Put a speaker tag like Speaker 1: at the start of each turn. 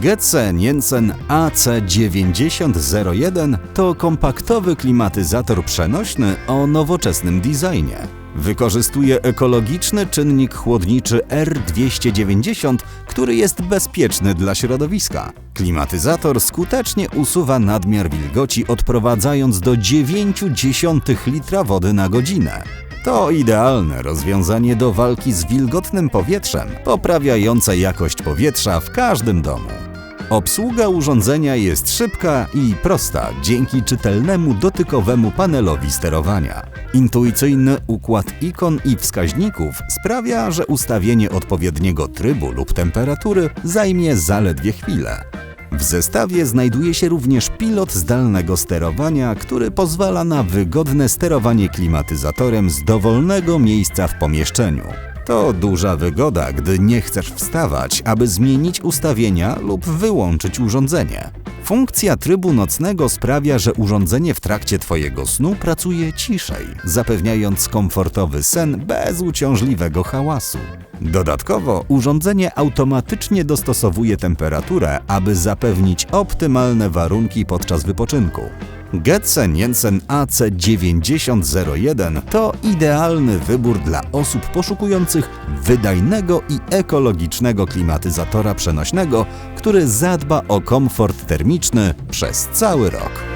Speaker 1: Getze Jensen AC9001 to kompaktowy klimatyzator przenośny o nowoczesnym designie. Wykorzystuje ekologiczny czynnik chłodniczy R290, który jest bezpieczny dla środowiska. Klimatyzator skutecznie usuwa nadmiar wilgoci, odprowadzając do 0,9 litra wody na godzinę. To idealne rozwiązanie do walki z wilgotnym powietrzem, poprawiające jakość powietrza w każdym domu. Obsługa urządzenia jest szybka i prosta dzięki czytelnemu dotykowemu panelowi sterowania. Intuicyjny układ ikon i wskaźników sprawia, że ustawienie odpowiedniego trybu lub temperatury zajmie zaledwie chwilę. W zestawie znajduje się również pilot zdalnego sterowania, który pozwala na wygodne sterowanie klimatyzatorem z dowolnego miejsca w pomieszczeniu. To duża wygoda, gdy nie chcesz wstawać, aby zmienić ustawienia lub wyłączyć urządzenie. Funkcja trybu nocnego sprawia, że urządzenie w trakcie Twojego snu pracuje ciszej, zapewniając komfortowy sen bez uciążliwego hałasu. Dodatkowo urządzenie automatycznie dostosowuje temperaturę, aby zapewnić optymalne warunki podczas wypoczynku. Getsen Jensen AC9001 to idealny wybór dla osób poszukujących wydajnego i ekologicznego klimatyzatora przenośnego, który zadba o komfort termiczny przez cały rok.